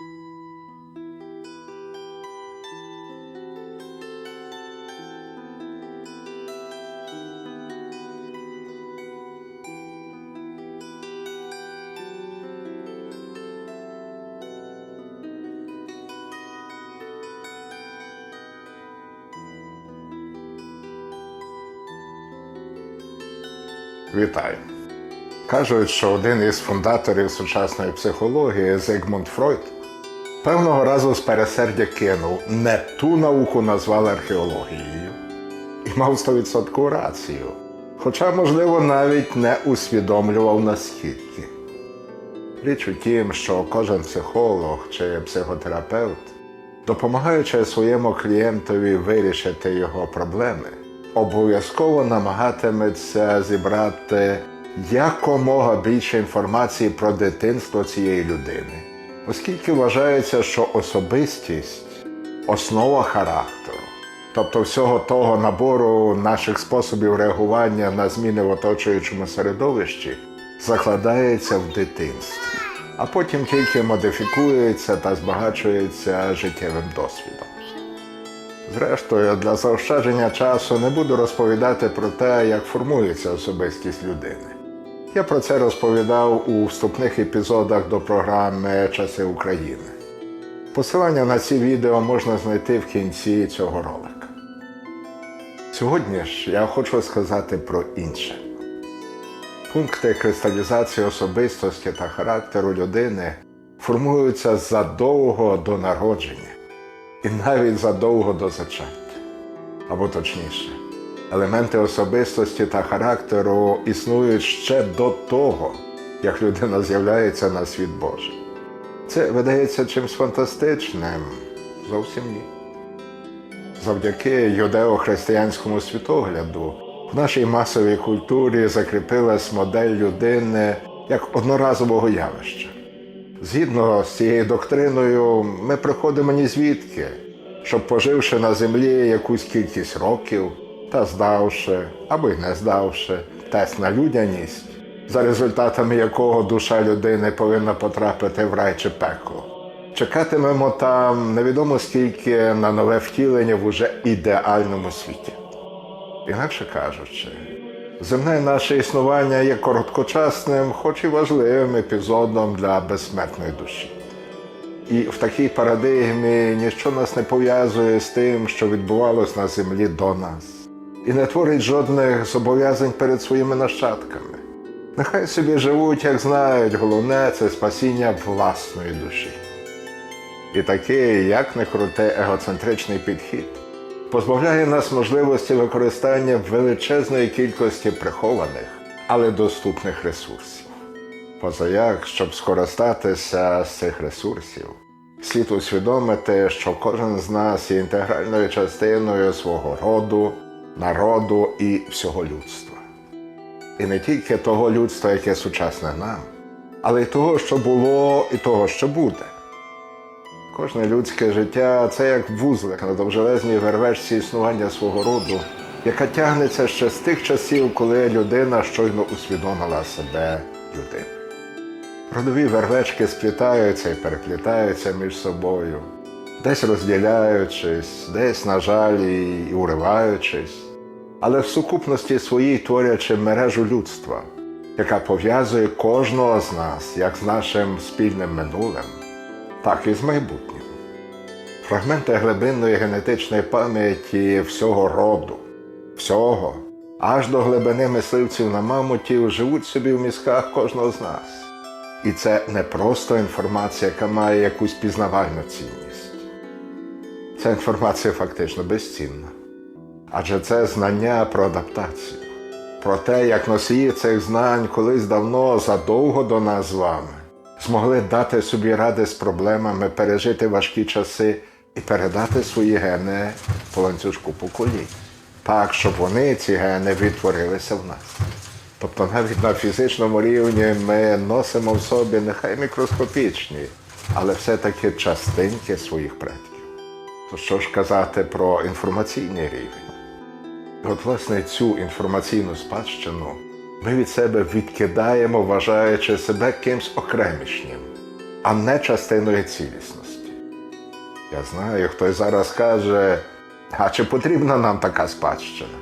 Вітаю. Кажуть, що один із фундаторів сучасної психології Зигмунд Фройд певного разу з пересердя кинув не ту науку назвали археологією і мав 100% рацію. Хоча, можливо, навіть не усвідомлював наскільки. Річ у тім, що кожен психолог чи психотерапевт, допомагаючи своєму клієнтові вирішити його проблеми, обов'язково намагатиметься зібрати якомога більше інформації про дитинство цієї людини, оскільки вважається, що особистість основа характеру, тобто всього того набору наших способів реагування на зміни в оточуючому середовищі закладається в дитинстві, а потім тільки модифікується та збагачується життєвим досвідом. Зрештою, для заощадження часу не буду розповідати про те, як формується особистість людини. Я про це розповідав у вступних епізодах до програми Часи України. Посилання на ці відео можна знайти в кінці цього ролика. Сьогодні ж я хочу сказати про інше. Пункти кристалізації особистості та характеру людини формуються задовго до народження і навіть задовго до зачаття. Або точніше, елементи особистості та характеру існують ще до того, як людина з'являється на світ Божий. Це видається чимось фантастичним? Зовсім ні. Завдяки юдео-християнському світогляду в нашій масовій культурі закріпилась модель людини як одноразового явища. Згідно з цією доктриною, ми приходимо ні звідки, щоб, поживши на землі якусь кількість років та здавши або й не здавши тест на людяність, за результатами якого душа людини повинна потрапити в рай чи пекло. Чекатимемо там невідомо скільки на нове втілення в уже ідеальному світі. Інакше кажучи, земне наше існування є короткочасним, хоч і важливим епізодом для безсмертної душі. І в такій парадигмі ніщо нас не пов'язує з тим, що відбувалось на землі до нас, і не творить жодних зобов'язань перед своїми нащадками. Нехай собі живуть, як знають, головне це спасіння власної душі. І такий, як не крути, егоцентричний підхід позбавляє нас можливості використання величезної кількості прихованих, але доступних ресурсів. Позаяк, щоб скористатися з цих ресурсів, слід усвідомити, що кожен з нас є інтегральною частиною свого роду, народу і всього людства. І не тільки того людства, яке сучасне нам, але й того, що було, і того, що буде. Кожне людське життя це як вузлик на довжелезній вервечці існування свого роду, яка тягнеться ще з тих часів, коли людина щойно усвідомила себе людиною. Родові вервечки сплітаються і переплітаються між собою, десь розділяючись, десь, на жаль, і уриваючись, але в сукупності своїй творячи мережу людства, яка пов'язує кожного з нас як з нашим спільним минулим, так і з майбутнім. Фрагменти глибинної генетичної пам'яті всього роду, всього, аж до глибини мисливців на мамутів живуть собі в мізках кожного з нас. І це не просто інформація, яка має якусь пізнавальну цінність. Ця інформація фактично безцінна. Адже це знання про адаптацію, про те, як носії цих знань колись давно, задовго до нас з вами, змогли дати собі ради з проблемами, пережити важкі часи і передати свої гени по ланцюжку поколінь. Так, щоб вони, ці гени, відтворилися в нас. Тобто навіть на фізичному рівні ми носимо в собі нехай мікроскопічні, але все-таки частинки своїх предків. То що ж казати про інформаційний рівень? От, власне, цю інформаційну спадщину ми від себе відкидаємо, вважаючи себе кимсь окремішнім. а не частиною цілісності. Я знаю, хтось зараз каже, а чи потрібна нам така спадщина?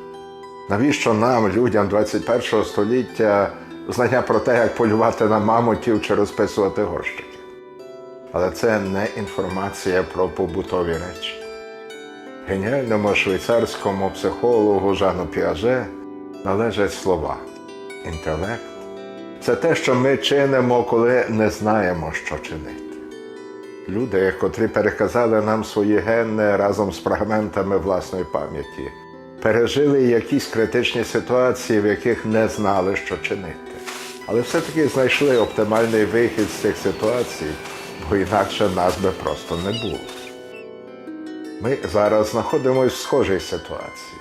Навіщо нам, людям 21 століття, знання про те, як полювати на мамонтів чи розписувати горщики? Але це не інформація про побутові речі. Геніальному швейцарському психологу Жану Піаже належать слова інтелект це те, що ми чинимо, коли не знаємо, що чинити. Люди, котрі переказали нам свої гени разом з фрагментами власної пам'яті, пережили якісь критичні ситуації, в яких не знали, що чинити. Але все-таки знайшли оптимальний вихід з цих ситуацій, бо інакше нас би просто не було. Ми зараз знаходимося в схожій ситуації.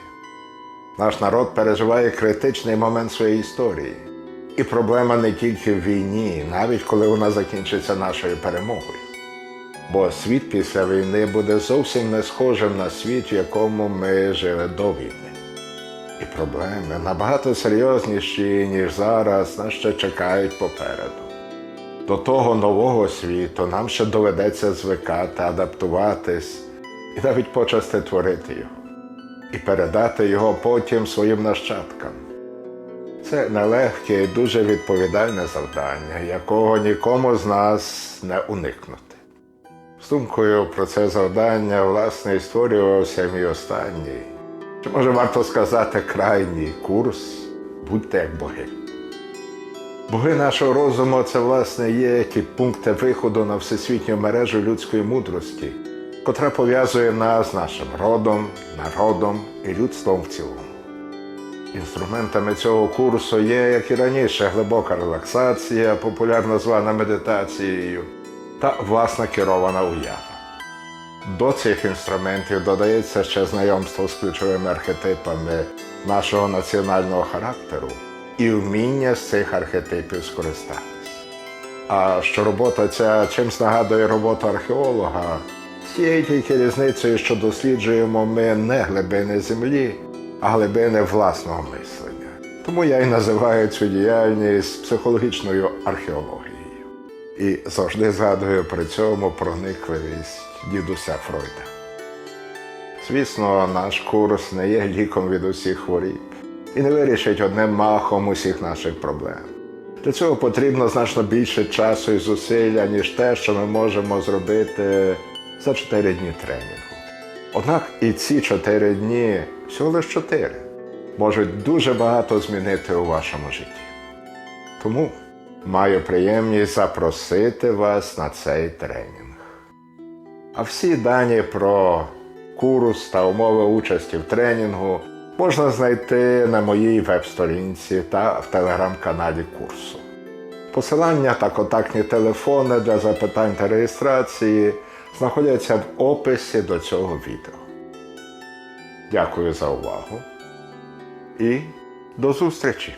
Наш народ переживає критичний момент своєї історії. І проблема не тільки в війні, навіть коли вона закінчиться нашою перемогою. Бо світ після війни буде зовсім не схожим на світ, в якому ми жили до війни. І проблеми набагато серйозніші, ніж зараз, нас ще чекають попереду. До того нового світу нам ще доведеться звикати, адаптуватись і навіть почасти творити його, і передати його потім своїм нащадкам. Це нелегке і дуже відповідальне завдання, якого нікому з нас не уникнути. З думкою про це завдання, власне, і створювався мій останній, чи може варто сказати, крайній курс будьте як боги. Боги нашого розуму це, власне, є ті пункти виходу на всесвітню мережу людської мудрості, котра пов'язує нас з нашим родом, народом і людством в цілому. Інструментами цього курсу є, як і раніше, глибока релаксація, популярно звана медитацією, та власна керована уява. До цих інструментів додається ще знайомство з ключовими архетипами нашого національного характеру і вміння з цих архетипів скористатись. А що робота ця чимсь нагадує роботу археолога, тією тільки різницею, що досліджуємо ми не глибини землі, а глибини власного мислення. Тому я і називаю цю діяльність психологічною археологією. І завжди згадую при цьому проникливість дідуся Фройда. Звісно, наш курс не є ліком від усіх хворіб і не вирішить одним махом усіх наших проблем. Для цього потрібно значно більше часу і зусилля, ніж те, що ми можемо зробити за 4 дні тренінгу. Однак і ці 4 дні, всього лише 4, можуть дуже багато змінити у вашому житті. Тому маю приємність запросити вас на цей тренінг. А всі дані про курс та умови участі в тренінгу можна знайти на моїй веб-сторінці та в телеграм-каналі курсу. Посилання та контактні телефони для запитань та реєстрації знаходяться в описі до цього відео. Дякую за увагу і до зустрічі!